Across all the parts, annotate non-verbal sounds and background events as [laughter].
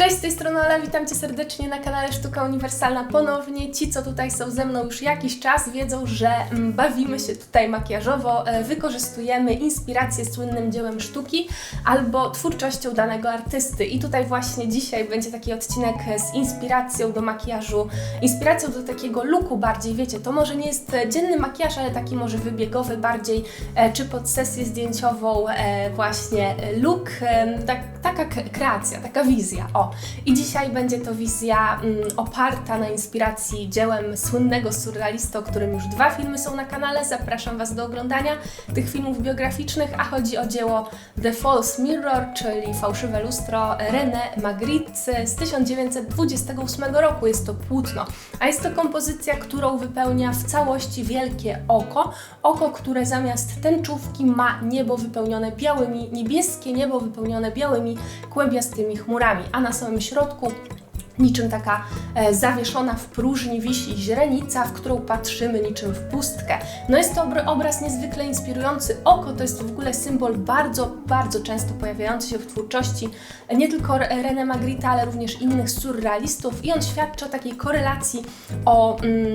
Cześć, z tej strony Ola, witam Cię serdecznie na kanale Sztuka Uniwersalna ponownie. Ci, co tutaj są ze mną już jakiś czas, wiedzą, że mm, bawimy się tutaj makijażowo, e, wykorzystujemy inspirację słynnym dziełem sztuki albo twórczością danego artysty. I tutaj właśnie dzisiaj będzie taki odcinek z inspiracją do makijażu, inspiracją do takiego looku bardziej, wiecie, to może nie jest e, dzienny makijaż, ale taki może wybiegowy bardziej, e, czy pod sesję zdjęciową e, właśnie e, look, e, tak, taka kreacja, taka wizja. O, i dzisiaj będzie to wizja mm, oparta na inspiracji dziełem słynnego surrealisty, o którym już dwa filmy są na kanale. Zapraszam Was do oglądania tych filmów biograficznych, a chodzi o dzieło The False Mirror, czyli Fałszywe Lustro René Magritte z 1928 roku. Jest to płótno, a jest to kompozycja, którą wypełnia w całości wielkie oko. Oko, które zamiast tęczówki ma niebo wypełnione białymi, niebieskie niebo wypełnione białymi, kłębiastymi chmurami, a na samym środku Niczym taka e, zawieszona w próżni wisi źrenica, w którą patrzymy niczym w pustkę. No jest to obr- obraz niezwykle inspirujący. Oko to jest w ogóle symbol bardzo, bardzo często pojawiający się w twórczości e, nie tylko Re- René Magritte, ale również innych surrealistów i on świadczy o takiej korelacji, o, mm,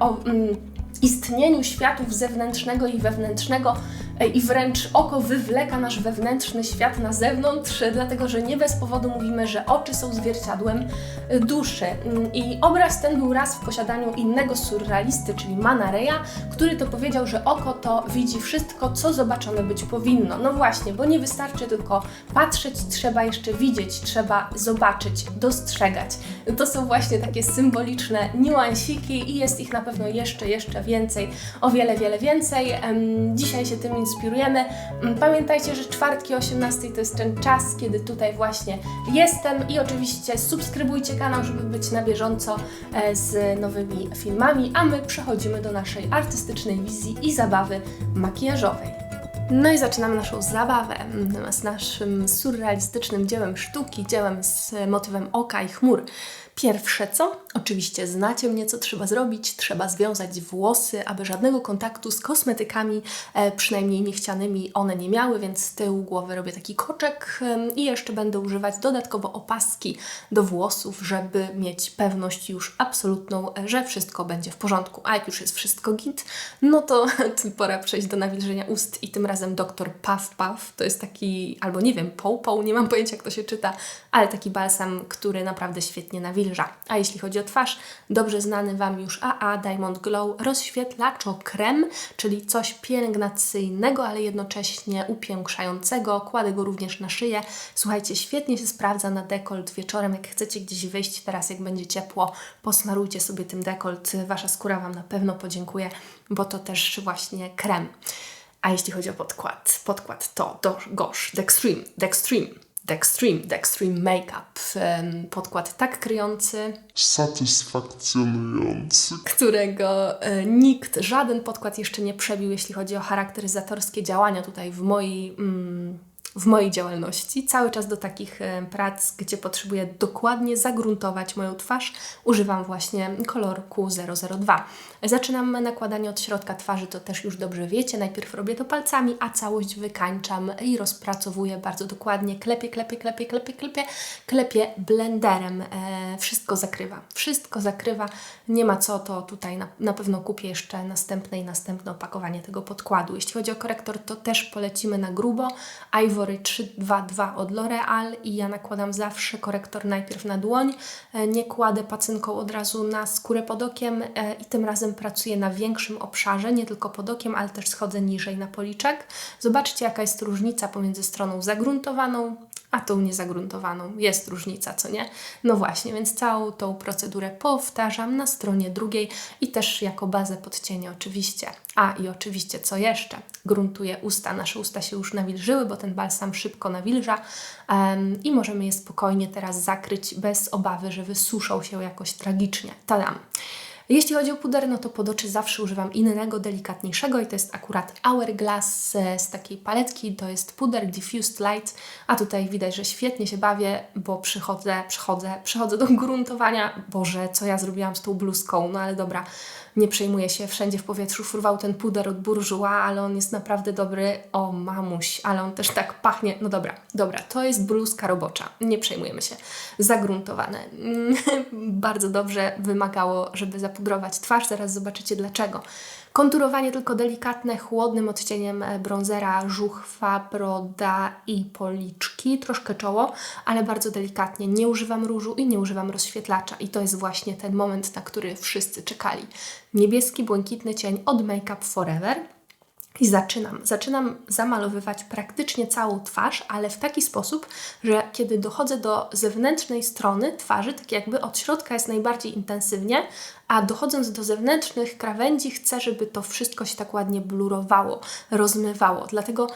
o mm, istnieniu światów zewnętrznego i wewnętrznego i wręcz oko wywleka nasz wewnętrzny świat na zewnątrz, dlatego że nie bez powodu mówimy, że oczy są zwierciadłem e, duszy. Mm, I obraz ten był raz w posiadaniu innego surrealisty, czyli Manareya, który to powiedział, że oko to widzi wszystko, co zobaczone być powinno. No właśnie, bo nie wystarczy tylko patrzeć, trzeba jeszcze widzieć, trzeba zobaczyć, dostrzegać. To są właśnie takie symboliczne niuansiki i jest ich na pewno jeszcze, jeszcze więcej, o wiele, wiele więcej. Dzisiaj się tym inspirujemy. Mm, Pamiętajcie, że czwartki o 18 to jest ten czas, kiedy tutaj właśnie jestem i oczywiście subskrybujcie kanał, żeby być na bieżąco e, z nowymi filmami, a my przechodzimy do naszej artystycznej wizji i zabawy makijażowej. No i zaczynamy naszą zabawę mm, z naszym surrealistycznym dziełem sztuki, dziełem z motywem oka i chmur. Pierwsze co? Oczywiście znacie mnie, co trzeba zrobić. Trzeba związać włosy, aby żadnego kontaktu z kosmetykami, e, przynajmniej niechcianymi, one nie miały, więc z tyłu głowy robię taki koczek i jeszcze będę używać dodatkowo opaski do włosów, żeby mieć pewność już absolutną, e, że wszystko będzie w porządku. A jak już jest wszystko git, no to [laughs] pora przejść do nawilżenia ust i tym razem doktor Puff Puff. To jest taki, albo nie wiem, Pow, nie mam pojęcia jak to się czyta, ale taki balsam, który naprawdę świetnie nawilża. A jeśli chodzi o twarz, dobrze znany Wam już AA Diamond Glow rozświetlaczo krem, czyli coś pielęgnacyjnego, ale jednocześnie upiększającego. Kładę go również na szyję. Słuchajcie, świetnie się sprawdza na dekolt wieczorem, jak chcecie gdzieś wyjść teraz, jak będzie ciepło, posmarujcie sobie tym dekolt. Wasza skóra Wam na pewno podziękuje, bo to też właśnie krem. A jeśli chodzi o podkład, podkład to do, gosh, Dextreme, Dextreme, Dextreme, Dextreme Makeup. Podkład tak kryjący, satysfakcjonujący. którego e, nikt, żaden podkład jeszcze nie przebił, jeśli chodzi o charakteryzatorskie działania tutaj w mojej, mm, w mojej działalności. Cały czas do takich e, prac, gdzie potrzebuję dokładnie zagruntować moją twarz, używam właśnie kolorku 002. Zaczynam nakładanie od środka twarzy, to też już dobrze wiecie. Najpierw robię to palcami, a całość wykańczam i rozpracowuję bardzo dokładnie. Klepię, klepię, klepię, klepię, klepię, klepię blenderem. E, wszystko zakrywa. Wszystko zakrywa. Nie ma co, to tutaj na, na pewno kupię jeszcze następne i następne opakowanie tego podkładu. Jeśli chodzi o korektor, to też polecimy na grubo. Ivory 322 od L'Oreal i ja nakładam zawsze korektor najpierw na dłoń. E, Nie kładę pacynką od razu na skórę pod okiem e, i tym razem pracuję na większym obszarze, nie tylko pod okiem, ale też schodzę niżej na policzek. Zobaczcie, jaka jest różnica pomiędzy stroną zagruntowaną a tą niezagruntowaną. Jest różnica, co nie? No właśnie, więc całą tą procedurę powtarzam na stronie drugiej i też jako bazę podcienia oczywiście. A i oczywiście, co jeszcze? Gruntuję usta. Nasze usta się już nawilżyły, bo ten balsam szybko nawilża em, i możemy je spokojnie teraz zakryć bez obawy, że wysuszą się jakoś tragicznie. Tadam! Jeśli chodzi o puder, no to pod oczy zawsze używam innego, delikatniejszego i to jest akurat Hourglass e, z takiej paletki, to jest puder Diffused Light, a tutaj widać, że świetnie się bawię, bo przychodzę, przychodzę, przychodzę do gruntowania. Boże, co ja zrobiłam z tą bluzką, no ale dobra. nie przejmuję się, wszędzie w powietrzu fruwał ten puder od Bourjois, ale on jest naprawdę dobry. O mamuś, ale on też tak pachnie. No dobra, dobra, to jest bluzka robocza, nie przejmujemy się. Zagruntowane. [laughs] Bardzo dobrze wymagało, żeby zapudrować twarz, zaraz zobaczycie dlaczego. Konturowanie tylko delikatne, chłodnym odcieniem e, bronzera, żuchwa, broda i policzki, troszkę czoło, ale bardzo delikatnie. Nie używam różu i nie używam rozświetlacza. I to jest właśnie ten moment, na który wszyscy czekali. Niebieski, błękitny cień od Make Up Forever. I zaczynam. Zaczynam zamalowywać praktycznie całą twarz, ale w taki sposób, że kiedy dochodzę do zewnętrznej strony twarzy, tak jakby od środka jest najbardziej intensywnie, a dochodząc do zewnętrznych krawędzi, chcę, żeby to wszystko się tak ładnie blurowało, rozmywało. Dlatego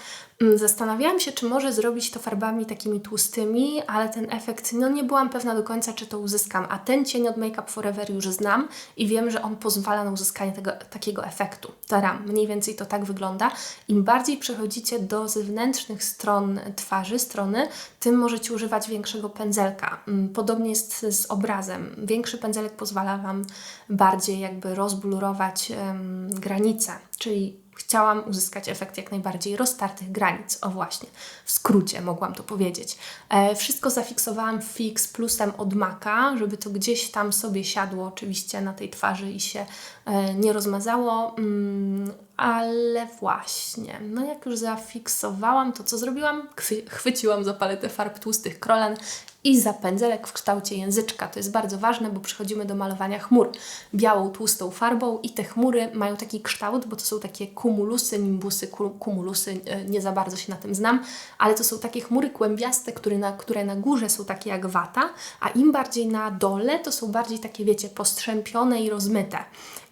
mm, zastanawiałam się, czy może zrobić to farbami takimi tłustymi, ale ten efekt, no nie byłam pewna do końca, czy to uzyskam. A ten cień od Make Up Forever już znam i wiem, że on pozwala na uzyskanie tego, takiego efektu. Taram, mniej więcej to tak wygląda. Im bardziej przechodzicie do zewnętrznych stron twarzy, strony, tym możecie używać większego pędzelka. Mm, Podobnie jest z obrazem. Większy pędzelek pozwala Wam bardziej jakby rozblurować em, granice, czyli chciałam uzyskać efekt jak najbardziej roztartych granic. O właśnie, w skrócie mogłam to powiedzieć. E, wszystko zafiksowałam fix plusem od Maka, żeby to gdzieś tam sobie siadło oczywiście na tej twarzy i się e, nie rozmazało. Mm, ale właśnie, no jak już zafiksowałam, to co zrobiłam? Chwy- chwyciłam za paletę farb tłustych Krolan i za pędzelek w kształcie języczka. To jest bardzo ważne, bo przechodzimy do malowania chmur białą, tłustą farbą i te chmury mają taki kształt, bo to są takie kumulusy, nimbusy, ku- kumulusy, e, nie za bardzo się na tym znam, ale to są takie chmury kłębiaste, które na, które na górze są takie jak wata, a im bardziej na dole to są bardziej takie, wiecie, postrzępione i rozmyte.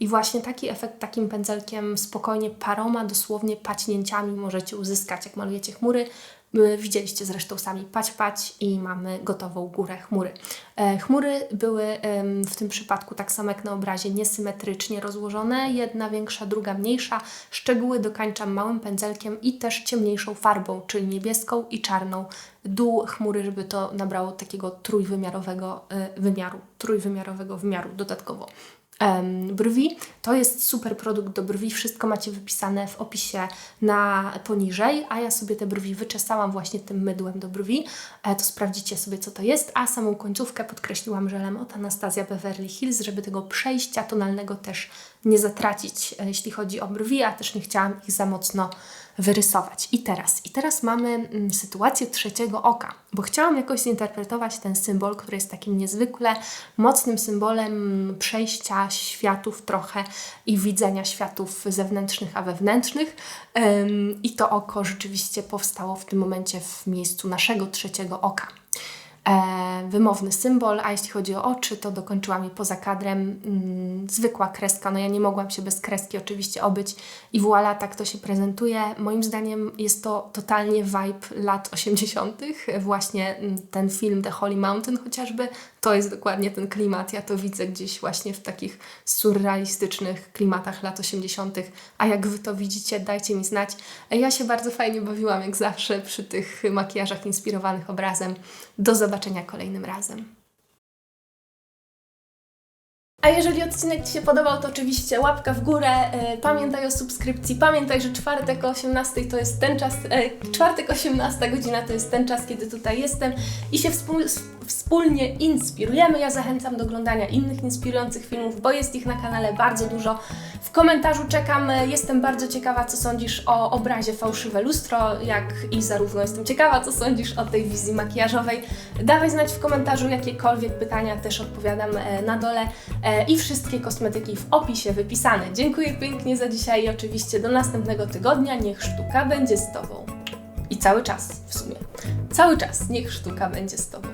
I właśnie taki efekt takim pędzelkiem spokojnie paroma, dosłownie paćnięciami możecie uzyskać, jak malujecie chmury. Widzieliście zresztą sami pać pać i mamy gotową górę chmury. E, chmury były w tym przypadku tak samo jak na obrazie niesymetrycznie rozłożone, jedna większa, druga mniejsza. Szczegóły dokańczam małym pędzelkiem i też ciemniejszą farbą, czyli niebieską i czarną. Dół chmury, żeby to nabrało takiego trójwymiarowego e, wymiaru, trójwymiarowego wymiaru dodatkowo. Brwi. To jest super produkt do brwi. Wszystko macie wypisane w opisie na poniżej, a ja sobie te brwi wyczesałam właśnie tym mydłem do brwi. E, to sprawdzicie sobie, co to jest. A samą końcówkę podkreśliłam żelem od Anastasia Beverly Hills, żeby tego przejścia tonalnego też nie zatracić, e, jeśli chodzi o brwi, a też nie chciałam ich za mocno wyrysować. I teraz, i teraz mamy mm, sytuację trzeciego oka, bo chciałam jakoś zinterpretować ten symbol, który jest takim niezwykle mocnym symbolem przejścia światów trochę i widzenia światów zewnętrznych, a wewnętrznych. I to oko rzeczywiście powstało w tym momencie w miejscu naszego trzeciego oka wymowny symbol, a jeśli chodzi o oczy, to dokończyłam je poza kadrem mm, zwykła kreska. No ja nie mogłam się bez kreski oczywiście obyć i voilà, tak to się prezentuje. Moim zdaniem jest to totalnie vibe lat 80. Właśnie mm, ten film The Holy Mountain chociażby, to jest dokładnie ten klimat. Ja to widzę gdzieś właśnie w takich surrealistycznych klimatach lat 80. A jak Wy to widzicie, dajcie mi znać. Ja się bardzo fajnie bawiłam, jak zawsze, przy tych makijażach inspirowanych obrazem. Do zobaczenia kolejnym razem. A jeżeli odcinek Ci się podobał, to oczywiście łapka w górę, e, pamiętaj o subskrypcji, pamiętaj, że czwartek o 18 to jest ten czas, e, czwartek 18 godzina to jest ten czas, kiedy tutaj jestem i się wspól, s- wspólnie inspirujemy. Ja zachęcam do oglądania innych inspirujących filmów, bo jest ich na kanale bardzo dużo. W komentarzu czekam, e, jestem bardzo ciekawa, co sądzisz o obrazie Fałszywe Lustro, jak i zarówno jestem ciekawa, co sądzisz o tej wizji makijażowej. Dawaj znać w komentarzu jakiekolwiek pytania, też odpowiadam na dole i wszystkie kosmetyki w opisie wypisane. Dziękuję pięknie za dzisiaj i oczywiście do następnego tygodnia. Niech sztuka będzie z Tobą. I cały czas w sumie. Cały czas niech sztuka będzie z Tobą.